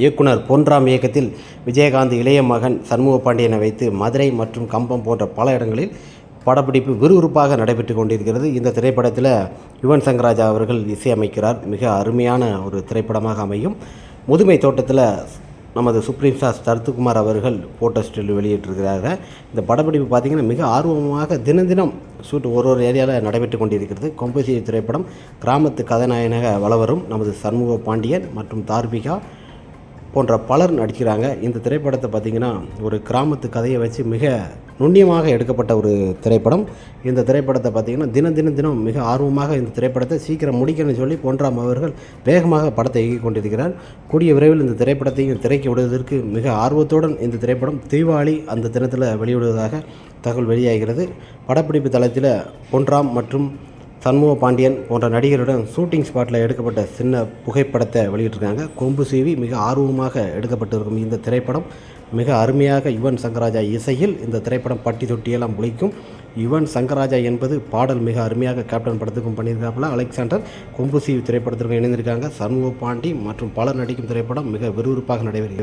இயக்குனர் பொன்ராம் இயக்கத்தில் விஜயகாந்த் இளைய மகன் சண்முக பாண்டியனை வைத்து மதுரை மற்றும் கம்பம் போன்ற பல இடங்களில் படப்பிடிப்பு விறுவிறுப்பாக நடைபெற்று கொண்டிருக்கிறது. இந்த திரைப்படத்தில் யுவன் சங்கர் ராஜா அவர்கள் இசையமைக்கிறார். மிக அருமையான ஒரு திரைப்படமாக அமையும். முதுமை தோட்டத்தில் நமது சுப்ரீம் ஸ்டார் சரத்குமார் அவர்கள் ஃபோட்டோ ஸ்டில் வெளியிட்டிருக்கிறாங்க இந்த படப்பிடிப்பு பார்த்திங்கன்னா மிக ஆர்வமாக தினம் தினம் ஷூட் ஒரு ஒரு ஏரியாவில் நடைபெற்று கொண்டிருக்கிறது. கொம்பசி திரைப்படம் கிராமத்து கதாநாயகனாக வளவரும் நமது சண்முக பாண்டியன் மற்றும் தார்பிகா போன்ற பலர் நடிக்கிறாங்க. இந்த திரைப்படத்தை பார்த்திங்கன்னா ஒரு கிராமத்து கதையை வச்சு மிக நுண்ணியமாக எடுக்கப்பட்ட ஒரு திரைப்படம். இந்த திரைப்படத்தை பார்த்திங்கன்னா தினம் தினம் தினம் மிக ஆர்வமாக இந்த திரைப்படத்தை சீக்கிரம் முடிக்கணும்னு சொல்லி பொன்ராம் அவர்கள் வேகமாக படத்தை இயக்கி கொண்டிருக்கிறார். கூடிய விரைவில் இந்த திரைப்படத்தையும் திரைக்கு விடுவதற்கு மிக ஆர்வத்துடன் இந்த திரைப்படம் தீபாவளி அந்த தினத்தில் வெளியிடுவதாக தகவல் வெளியாகிறது. படப்பிடிப்பு தளத்தில் பொன்ராம் மற்றும் சண்முக பாண்டியன் போன்ற நடிகருடன் ஷூட்டிங் ஸ்பாட்டில் எடுக்கப்பட்ட சின்ன புகைப்படத்தை வெளியிட்டிருக்காங்க. கொம்பு சீவி மிக ஆர்வமாக எடுக்கப்பட்டிருக்கும் இந்த திரைப்படம். மிக அருமையாக யுவன் சங்கராஜா இசையில் இந்த திரைப்படம் பட்டி தொட்டியெல்லாம் முளைக்கும். யுவன் சங்கராஜா என்பது பாடல் மிக அருமையாக கேப்டன் படத்துக்கும் பண்ணியிருக்காப்புல. அலெக்சாண்டர் கொம்பு சீவி திரைப்படத்திற்கும் இணைந்திருக்காங்க. சண்முக பாண்டி மற்றும் பலர் நடிக்கும் திரைப்படம் மிக விறுவிறுப்பாக நடைபெறுகிறது.